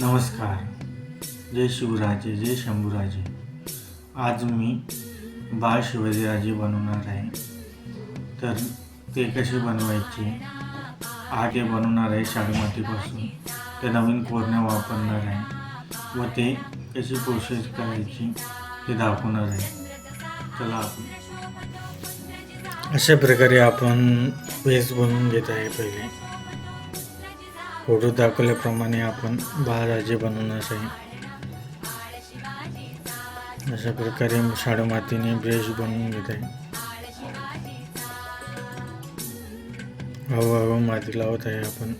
नमस्कार. जय शिवराजे जय शंभूराजे. आज मी बाळ शिवाजीराजे बनवणार आहे. तर ते कसे बनवायचे? हा ते बनवणार आहे शाडूमातीपासून ते नवीन कोरण्या वापरणार आहे व ते कशी प्रोसेस करायची ते दाखवणार आहे. चला आपण. अशा प्रकारे आपण पेस्ट बनवून घेत आहे पहिले. फोटो दाखवल्याप्रमाणे आपण बाळराजे बनवणार आहे अशा प्रकारे शाडू मातीने ब्रश बनवून घेत आहे. हळूहळू माती लावत आहे आपण.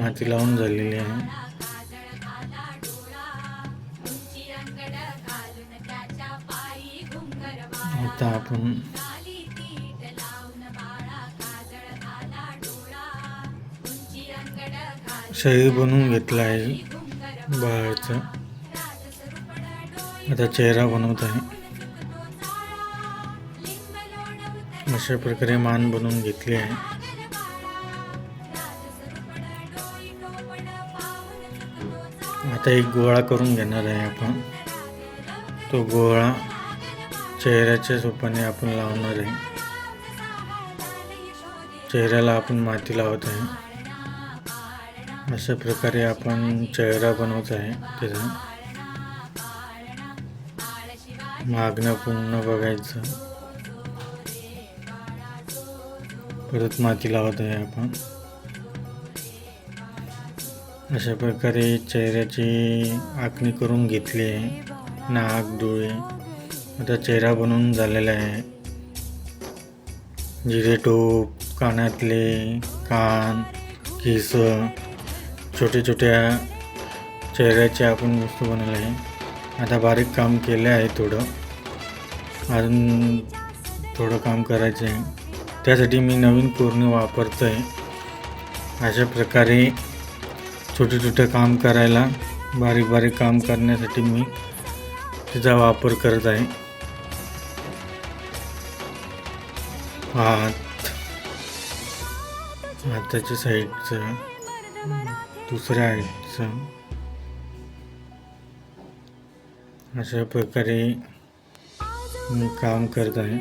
माती लावून झालेली आहे. आता आपण शरीर बनवून घेतलं आहे बाळाचं. आता चेहरा बनवत आहे. अशा प्रकारे मान बनवून घेतली आहे. आता एक गोळा करून घेणार आहे आपण. तो गोळा चेहऱ्याच्या सोपाने आपण लावणार आहे. चेहऱ्याला आपण माती लावत आहे. अशा प्रकारे आपण चेहरा बनवत आहे त्याचा मागणं पूर्ण बघायचं. परत माती लावत आहे आपण. अशा प्रकारे चेहऱ्याची आखणी करून घेतली आहे. नाक डोळे. आता चेहरा बनवून झालेला आहे. जिरे टोप कानातले कान केस छोट्या छोट्या चेहऱ्याचे आपण वस्तू बनवले आहे. आता बारीक काम केले आहे थोडं. अजून थोडं काम करायचं आहे त्यासाठी मी नवीन कोरणी वापरतो आहे अशा प्रकारे छोटे छोटे काम करायला बारीक बारीक काम करण्यासाठी मी तिचा वापर करत आहे. हात हाताच्या साईडचं दुसऱ्या आईडचं अशा प्रकारे मी काम करत आहे.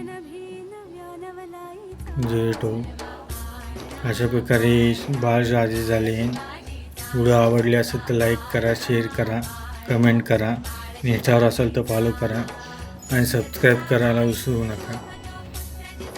जे तो अशा प्रकारे बाळ राजे झाले. व्हिडिओ आवडले असेल तर लाईक करा शेअर करा कमेंट करा. आणि असेल तर फॉलो करा. आणि सबस्क्राईब करायला विसरू नका.